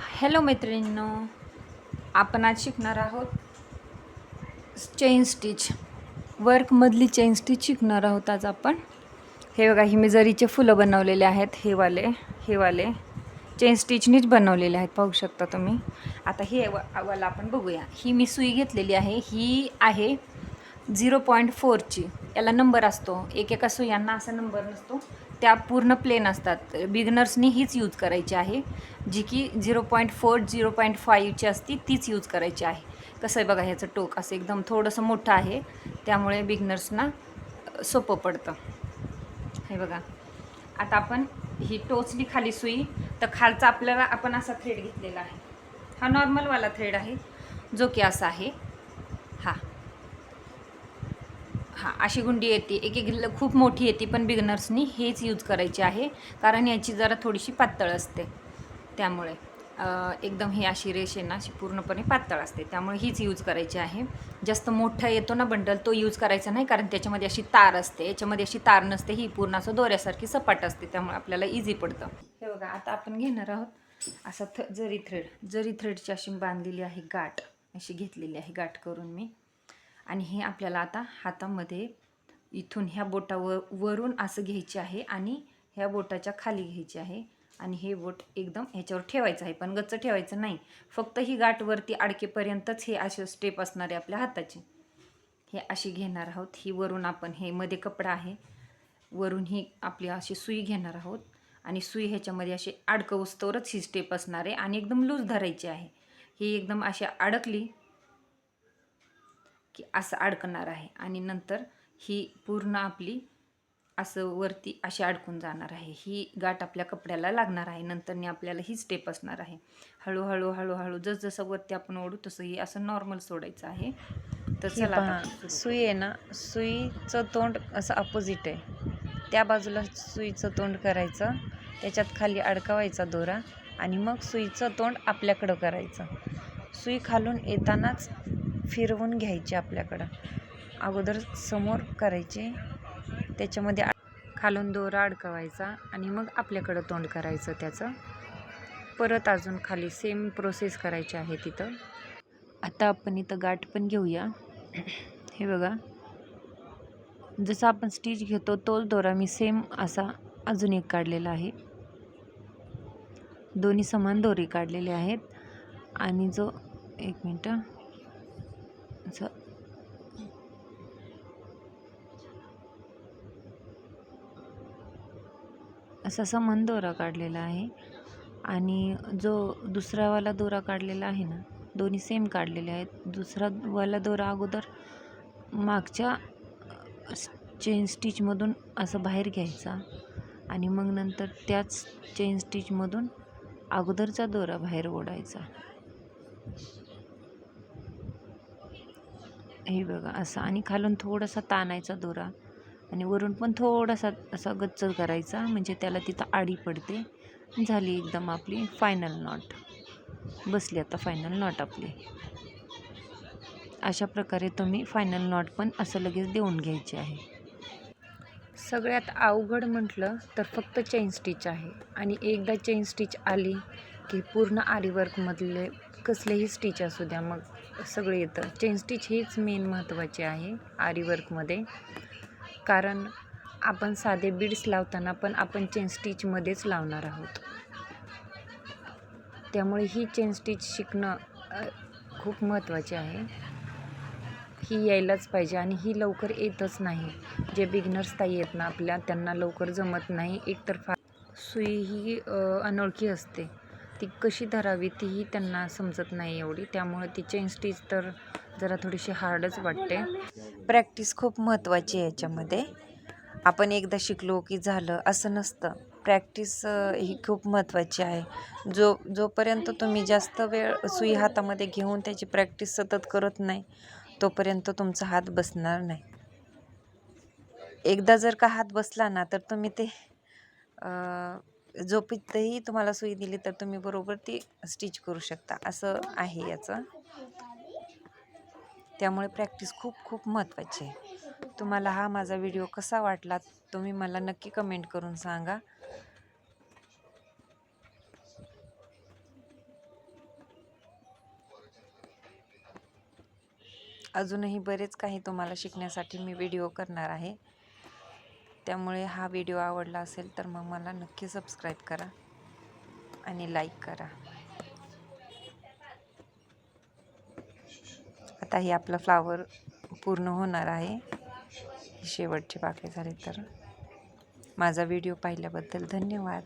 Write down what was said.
Hello मैत्रिणींनो आपण आज शिकणार आहोत चेन स्टिच वर्कमधली चेन स्टिच शिकणार आहोत आज आपण. हे बघा ही मी जरीचे फुलं बनवलेले आहेत हे वाले हे वाले. चेन स्टिचनीच बनवलेले आहेत पाहू शकता तुम्ही. आता हे वाला आपण बघूया. ही मी सुई घेतलेली आहे ही आहे झिरो पॉईंट फोरची याला नंबर असतो. एकेका सुयांना असा नंबर नसतो. त्या पूर्ण प्लेन असतात. बिगनर्सनी हीच यूज करायची आहे. जी की zero point four zero point फाईव्हची असती तीच यूज करायची आहे. कसं आहे बघा ह्याचं टोक असं एकदम थोडंसं मोठं आहे. त्यामुळे बिगनर्सना सोपं पडतं. हे बघा. आता आपण ही टोचली खाली सुई तर खालचा आपल्याला आपण असा थ्रेड घेतलेला आहे. हा नॉर्मलवाला थ्रेड आहे जो की असा आहे हा हां अशी गुंडी येते. एक एक ल- खूप मोठी येते पण बिगनर्सनी हेच यूज करायची आहे. कारण याची जरा थोडीशी पातळ असते. त्यामुळे एकदम ही अशी रेष आहे ना अशी पूर्णपणे पातळ असते. त्यामुळे हीच यूज करायची आहे. जास्त मोठा येतो ना बंडल तो यूज करायचा नाही कारण त्याच्यामध्ये अशी तार असते. याच्यामध्ये अशी तार नसते ही पूर्ण असं दोऱ्यासारखी सपाट असते. त्यामुळे आपल्याला इझी पडतं. हे बघा आता आपण घेणार आहोत असा थ जरी थ्रेड जरी थ्रेडची अशी बांधलेली आहे गाठ. अशी घेतलेली आहे गाठ करून मी. आणि हे आपल्याला आता हातामध्ये इथून ह्या बोटावर वरून असं घ्यायचे आहे आणि ह्या बोटाच्या खाली घ्यायचे आहे. आणि हे बोट एकदम ह्याच्यावर ठेवायचं आहे पण गच्च ठेवायचं नाही. फक्त ही गाठवरती अडकेपर्यंतच हे असे स्टेप असणार आहे आपल्या हाताचे. हे अशी घेणार आहोत. ही वरून आपण हे मध्ये कपडा आहे. वरून ही आपली अशी सुई घेणार आहोत. आणि सुई ह्याच्यामध्ये अशी अडकवस्तवरच ही स्टेप असणार आहे आणि एकदम लूज धरायची आहे. ही एकदम अशी अडकली की असं अडकणार आहे आणि नंतर ही पूर्ण आपली असं वरती अशी अडकून जाणार आहे. ही गाठ आपल्या कपड्याला लागणार आहे. नंतरनी आपल्याला ही स्टेप असणार आहे. हळूहळू हळूहळू जसजसं वरती आपण ओढू तसं ही असं नॉर्मल सोडायचं आहे. तर चला सुई आहे ना सुईचं तोंड असं अपोजिट आहे. त्या बाजूला सुईचं तोंड करायचं त्याच्यात खाली अडकवायचा दोरा आणि मग सुईचं तोंड आपल्याकडं करायचं. सुई खालून येतानाच फिरवून घ्यायचे आपल्याकडं. अगोदर समोर करायचे. त्याच्यामध्ये खालून दोरा अडकवायचा आणि मग आपल्याकडं तोंड करायचं त्याचं. परत अजून खाली सेम प्रोसेस करायची आहे तिथं. आता आपण इथं गाठ पण घेऊया. हे बघा. जसं आपण स्टिच घेतो तोच दोरा मी सेम असा अजून एक काढलेला आहे. दोन्ही समान दोरे काढलेले आहेत. आणि जो एक मिनटं. असा समान दोरा काढलेला आहे. आणि जो दुसरावाला दोरा काढलेला आहे ना दोन्ही सेम काढलेले आहेत. दुसरावाला दोरा अगोदर मागच्या चेन स्टिचमधून असं बाहेर घ्यायचा. आणि मग नंतर त्याच चेन स्टिचमधून अगोदरचा दोरा बाहेर ओढायचा. हे बघा असा. आणि खालून थोडासा ताणायचा दोरा. आणि वरून पण थोडासा असा गच्च करायचा म्हणजे त्याला तिथं आडी पडते. झाली एकदम आपली फायनल नॉट बसली आता फायनल नॉट आपली. अशा प्रकारे तुम्ही फायनल नॉट पण असं लगेच देऊन घ्यायचे आहे. सगळ्यात अवघड म्हटलं तर फक्त चेन स्टिच आहे. आणि एकदा चेन स्टिच आली की पूर्ण आरीवर्कमधले कसलेही स्टिच असू द्या मग सगळे येतं. चेन स्टिच हीच मेन महत्त्वाची आहे आरीवर्कमध्ये कारण आपण साधे बीड्स लावताना पण आपण चेन स्टिचमध्येच लावणार आहोत. त्यामुळे ही चेन स्टिच शिकणं खूप महत्त्वाचे आहे. ही यायलाच पाहिजे आणि ही लवकर येतच नाही. जे बिगनर्स ताई येत ना आपल्या त्यांना लवकर जमत नाही. एकतर फा सुई ही अनोळखी असते. ती कशी धरावी तीही त्यांना समजत नाही एवढी. त्यामुळे ती चेन स्टिच तर जरा थोडीशी हार्डच वाटते. प्रॅक्टिस खूप महत्त्वाची आहे याच्यामध्ये. आपण एकदा शिकलो की झालं असं नसतं. प्रॅक्टिस ही खूप महत्त्वाची आहे. जो जोपर्यंत तुम्ही जास्त वेळ सुई हातामध्ये घेऊन त्याची प्रॅक्टिस सतत करत नाही तोपर्यंत तुमचा हात बसणार नाही. एकदा जर का हात बसला ना तर तुम्ही ते झोपीतही तुम्हाला सुई दिली तर तुम्ही बरोबर ती स्टिच करू शकता. असं आहे याचं. त्यामुळे प्रॅक्टिस खूप खूप महत्त्वाची आहे. तुम्हाला हा माझा व्हिडिओ कसा वाटला तुम्ही मला नक्की कमेंट करून सांगा. अजूनही बरेच काही तुम्हाला शिकण्यासाठी मी व्हिडिओ करणार आहे. त्यामुळे हा व्हिडिओ आवडला असेल तर मग मला नक्की सबस्क्राईब करा आणि लाईक करा. आता हे आपलं फ्लावर पूर्ण होणार आहे. शेवटची बाकी झाले तर. माझा व्हिडिओ पाहिल्याबद्दल धन्यवाद.